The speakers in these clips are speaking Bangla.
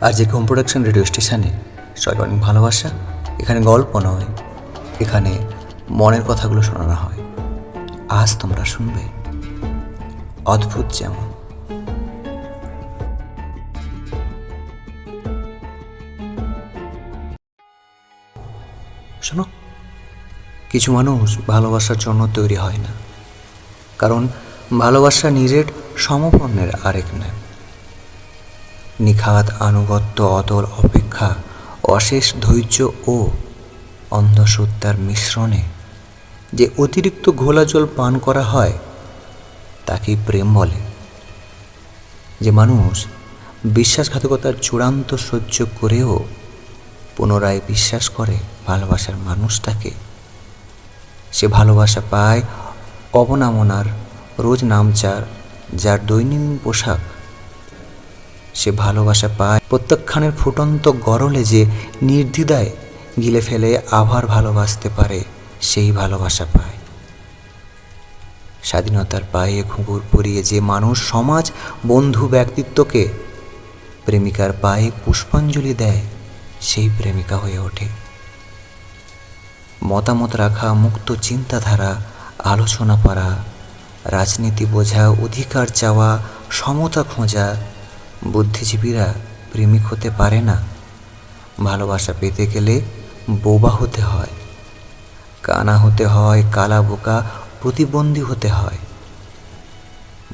আর যে হোম প্রোডাকশন রেডিও স্টেশনে সবাই অনেক ভালোবাসা, এখানে গল্প নয়, এখানে মনের কথাগুলো শোনানো হয়। আজ তোমরা শুনবে অদ্ভুত যেমন। শোনো, কিছু মানুষ ভালোবাসার জন্য তৈরি হয় না। কারণ ভালোবাসা নিজের সমপর্ণের আরেক নাম। নিখাত আনুগত্য অতল অপেক্ষা, অশেষ ধৈর্য ও অন্ধশ্রদ্ধার মিশ্রণে যে অতিরিক্ত ঘোলা জল পান করা হয়, তাকেই প্রেম বলে। যে মানুষ বিশ্বাসঘাতকতার চূড়ান্ত সহ্য করেও পুনরায় বিশ্বাস করে ভালোবাসার মানুষটাকে, সে ভালোবাসা পায় অবনামনার রোজ নামচার, যার দৈনন্দিন পোশাক সে ভালোবাসা পায়। প্রত্যাখ্যানের ফুটন্ত গরলে যে নির্দ্বিধায় গিলে ফেলে আবার ভালোবাসতে পারে, সেই ভালোবাসা পায়। স্বাধীনতার পায়ে ঘুঙুর পরিয়ে যে মানুষ, সমাজ, বন্ধু, ব্যক্তিত্বকে প্রেমিকার পায়ে পুষ্পাঞ্জলি দেয়, সেই প্রেমিকা হয়ে ওঠে। মতামত রাখা, মুক্ত চিন্তাধারা, আলোচনা করা রাজনীতি বোঝা, অধিকার চাওয়া, সমতা খোঁজা বুদ্ধিজীবীরা প্রেমিক হতে পারে না। ভালোবাসা পেতে গেলে বোবা হতে হয়। কানা হতে হয়, কালা বোকা, প্রতিবন্ধী হতে হয়।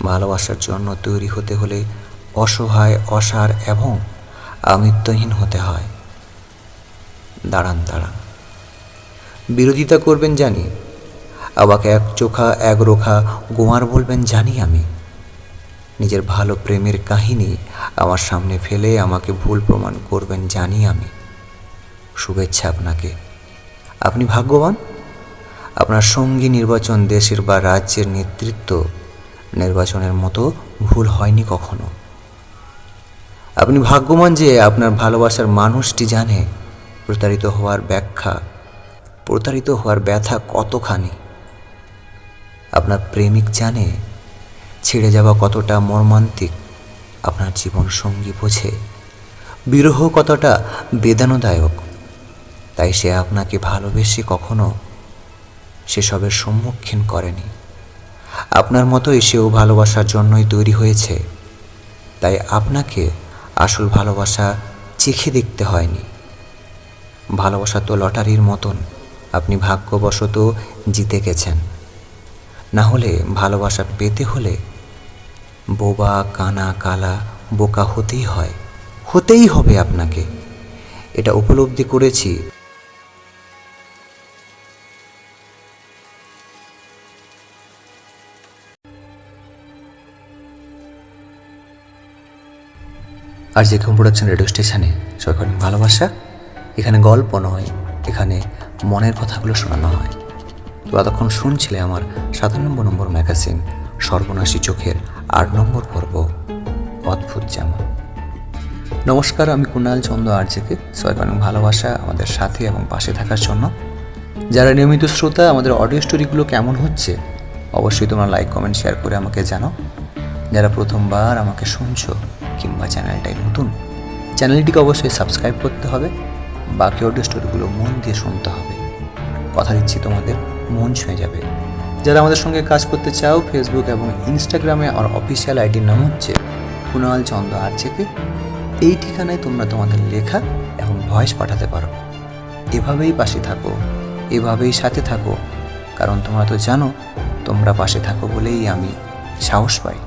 ভালোবাসার জন্য তৈরি হতে হলে অসহায়, অসার এবং আমৃত্যহীন হতে হয়। দাঁড়ান দাঁড়ান। বিরোধিতা করবেন জানি। আবাকে এক চোখা, এক রোখা গোয়ার বলবেন জানি আমি। নিজের ভালো প্রেমের কাহিনী আমার সামনে ফেলে আমাকে ভুল প্রমাণ করবেন জানি আমি। শুভেচ্ছা আপনাকে। আপনি ভাগ্যবান? আপনার সঙ্গী নির্বাচন দেশের বা রাজ্যের নেতৃত্ব নির্বাচনের মতো ভুল হয়নি কখনো। আপনি ভাগ্যবান যে আপনার ভালোবাসার মানুষটি জানে প্রতারিত হওয়ার ব্যাখ্যা, প্রতারিত হওয়ার ব্যথা কতখানি। আপনার প্রেমিক জানে ছেড়ে যাওয়া কতটা মর্মান্তিক, আপনার জীবন সঙ্গী বোঝে। বিরহ কতটা বেদনাদায়ক, তাই সে আপনাকে ভালোবেসে কখনো সেসবের সম্মুখীন করেনি। আপনার মতো এসেও ভালোবাসার জন্যই তৈরি হয়েছে, তাই আপনাকে আসল ভালোবাসা চেখে দেখতে হয়নি। ভালোবাসা তো লটারির মতন, আপনি ভাগ্যবশত জিতে গেছেন। না হলে ভালোবাসা পেতে হলে বোবা, কানা, কালা, বোকা হতেই হয়। হতেই হবে আপনাকে। এটা উপলব্ধি করেছি। আর যে প্রোডাকশন রেডিও স্টেশনে অনেক ভালোবাসা। এখানে গল্প নয়, এখানে মনের কথাগুলো শোনানো হয়। তো এতক্ষণ শুনছিলে আমার সাত নম্বর নম্বর ম্যাগাজিন সর্বনাশী চোখের আট নম্বর পর্ব অদ্ভুত যেমন। নমস্কার, আমি কুণাল চন্দ্র আর্যকে অনেক ভালোবাসা আমাদের সাথে এবং পাশে থাকার জন্য। যারা নিয়মিত শ্রোতা, আমাদের অডিও স্টোরিগুলো কেমন হচ্ছে, অবশ্যই তোমরা লাইক কমেন্ট শেয়ার করে আমাকে জানাও। যারা প্রথমবার আমাকে শুনছো কিংবা চ্যানেলটাই নতুন, চ্যানেলটিকে অবশ্যই সাবস্ক্রাইব করতে হবে। বাকি অডিও স্টোরিগুলো মন দিয়ে শুনতে হবে। কথা দিচ্ছি তোমাদের, মন ছুঁয়ে যাবে। যারা আমাদের সঙ্গে কাজ করতে চাও ফেসবুক এবং ইনস্টাগ্রামে আমার অফিসিয়াল আইডির নাম হচ্ছে কুণাল চন্দ্র আর আর্চেকে এই ঠিকানায় তোমরা তোমাদের লেখা এবং ভয়েস পাঠাতে পারো। এভাবেই পাশে থাকো, এভাবেই সাথে থাকো। কারণ তোমরা তো জানো, তোমরা পাশে থাকো বলেই আমি সাহস পাই।